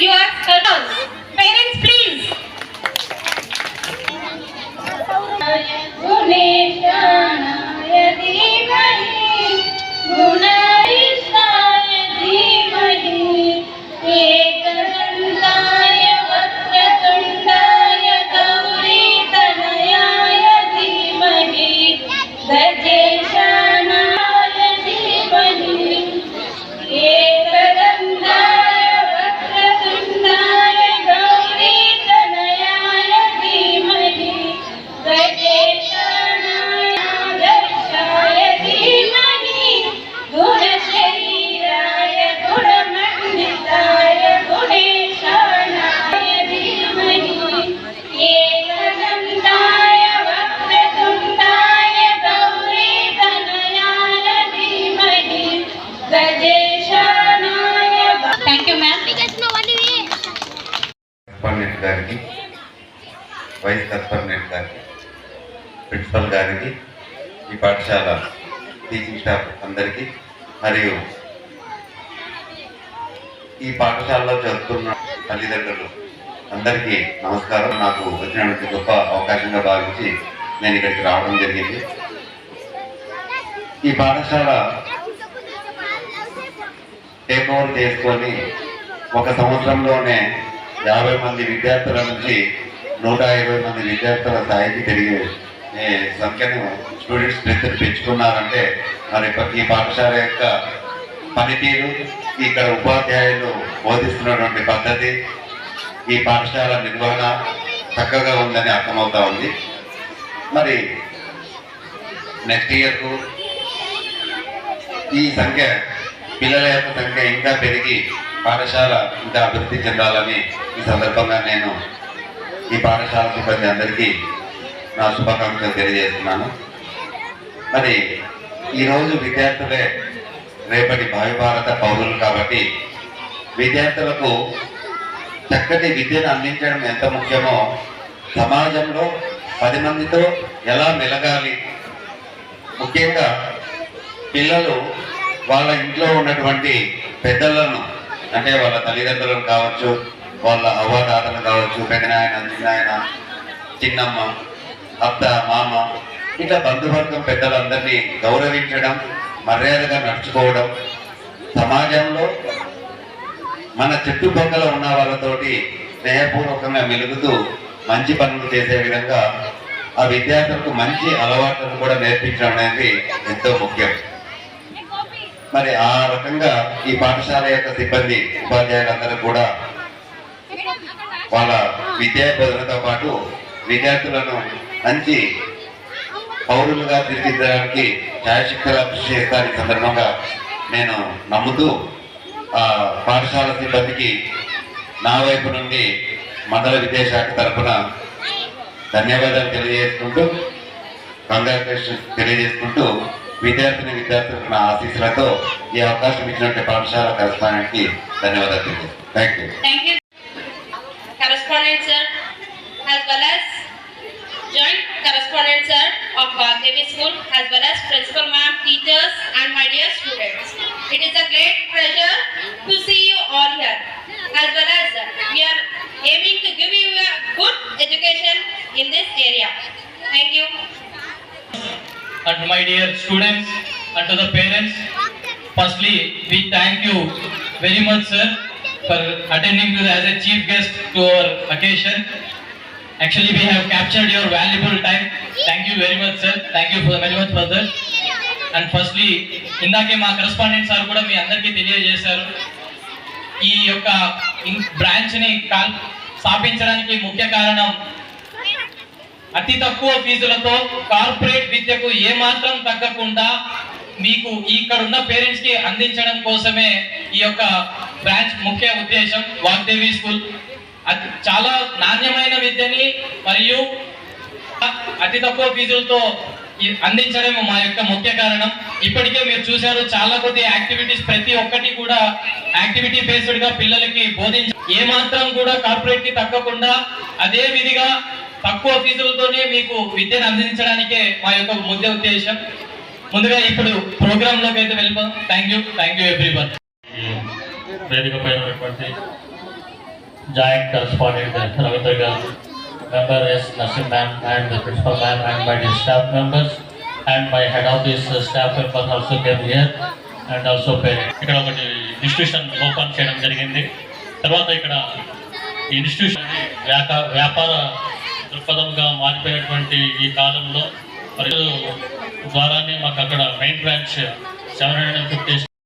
You are turtle. గారికి vice correspondent గారికి principal గారికి ఈ పాఠశాల టీచింగ్ స్టాఫ్ అందరికీ మరియు ఈ పాఠశాలలో చదువుతున్న తల్లిదండ్రులు అందరికీ నమస్కారం. నాకు వచ్చినటువంటి గొప్ప అవకాశంగా భావించి నేను ఇక్కడికి రావడం జరిగింది. ఈ పాఠశాల టేక్ ఓవర్ చేసుకొని ఒక సంవత్సరంలోనే యాభై మంది విద్యార్థుల నుంచి నూట ఇరవై మంది విద్యార్థుల స్థాయికి తిరిగి సంఖ్యను స్టూడెంట్స్ స్ట్రెంత్ పెంచుకున్నారంటే మరి ఈ పాఠశాల యొక్క పనితీరు ఇక్కడ ఉపాధ్యాయులు బోధిస్తున్నటువంటి పద్ధతి ఈ పాఠశాల నిర్వహణ చక్కగా ఉందని అర్థమవుతా ఉంది. మరి నెక్స్ట్ ఇయర్కు ఈ సంఖ్య పిల్లల యొక్క సంఖ్య ఇంకా పెరిగి పాఠశాల ఇంకా అభివృద్ధి చెందాలని ఈ సందర్భంగా నేను ఈ పాఠశాల సిబ్బంది అందరికీ నా శుభాకాంక్షలు తెలియజేస్తున్నాను. మరి ఈరోజు విద్యార్థులే రేపటి భావి భారత పౌరులు కాబట్టి విద్యార్థులకు చక్కటి విద్యను అందించడం ఎంత ముఖ్యమో సమాజంలో పది మందితో ఎలా మెలగాలి? ముఖ్యంగా పిల్లలు వాళ్ళ ఇంట్లో ఉన్నటువంటి పెద్దలను అంటే వాళ్ళ తల్లిదండ్రులను కావచ్చు వాళ్ళ అవ్వదాతలు కావచ్చు పెదనాయన చిన్నాయన చిన్నమ్మ అత్త మామ ఇట్లా బంధువర్గం పెద్దలందరినీ గౌరవించడం మర్యాదగా నడుచుకోవడం సమాజంలో మన చుట్టుపక్కల ఉన్న వాళ్ళతోటి స్నేహపూర్వకంగా మెలుగుతూ మంచి పనులు చేసే విధంగా ఆ విద్యార్థులకు మంచి అలవాట్లను కూడా నేర్పించడం అనేది ఎంతో ముఖ్యం. మరి ఆ రకంగా ఈ పాఠశాల యొక్క సిబ్బంది ఉపాధ్యాయులందరూ కూడా వాళ్ళ విద్యా బోధనతో పాటు విద్యార్థులను మంచి పౌరులుగా తీర్చిదిద్దడానికి ఛాయాశక్తుల కృషి చేస్తారని సందర్భంగా నేను నమ్ముతూ ఆ పాఠశాల సిబ్బందికి నా వైపు నుండి మండల విద్యాశాఖ తరఫున ధన్యవాదాలు తెలియజేసుకుంటూ కంగ్రాచులేషన్స్ తెలియజేసుకుంటూ విద్యార్థిని విద్యార్థులకు నా ఆశీస్సులతో ఈ అవకాశం ఇచ్చినటువంటి పాఠశాల కరస్పాండెంట్కి ధన్యవాదాలు తెలియజేస్తాను thank you correspondent sir of uh, Bhagdevi School, as well as principal ma'am, teachers, and my dear students. It is a great pleasure to see you all here, as well as uh, we are aiming to give you a good education in this area. Thank you. and my dear students and to the parents. Firstly, we thank you very much, sir, for attending to the, as a chief guest to our occasion. Actually, we have captured your valuable time. Thank you very much, sir. Thank you very very much for and firstly ఇందాకే మా correspondent sir కూడా మీ అందరికీ తెలియజేశారు ఈ యొక్క బ్రాంచ్ని call స్థాపించడానికి ముఖ్య కారణం అతి తక్కువ ఫీజులతో కార్పొరేట్ విద్యకు ఏమాత్రం తగ్గకుండా మీకు ఇక్కడ ఉన్న పేరెంట్స్కి అందించడం కోసమే ఈ యొక్క బ్రాంచ్ ముఖ్య ఉద్దేశం వాగ్దేవి స్కూల్ చాలా నాణ్యమైన విద్యని మరియు అతి తక్కువ ఫీజులతో అందించడం మా యొక్క ముఖ్య కారణం. ఇప్పటికే మీరు చూశారు చాలా కొద్ది యాక్టివిటీస్ ప్రతి ఒక్కటి కూడా యాక్టివిటీ బేస్డ్గా పిల్లలకి బోధించ ఏ మాత్రం కూడా కార్పొరేట్కి తగ్గకుండా అదే విధిగా తక్కువ ఫీజులతోనే మీకు విద్యను అందించడానికే మా యొక్క ముఖ్య ఉద్దేశం. ముందుగా ఇప్పుడు ప్రోగ్రామ్లోకి అయితే వెళ్ళిపోదాం. Thank you. Thank you every వేదిక పైన joint correspondent Ravindra garu member S Nasim ma'am and the principal ma'am and my dear staff members and my head office staff members also came here and also parents. ఇక్కడ ఒకటి institution open చేయడం జరిగింది తర్వాత ఇక్కడ ఈ institution వ్యాప వ్యాపార దృక్పథంగా మారిపోయినటువంటి ఈ కాలంలో మరియు ద్వారానే మాకు అక్కడ main branch seven hundred and fifty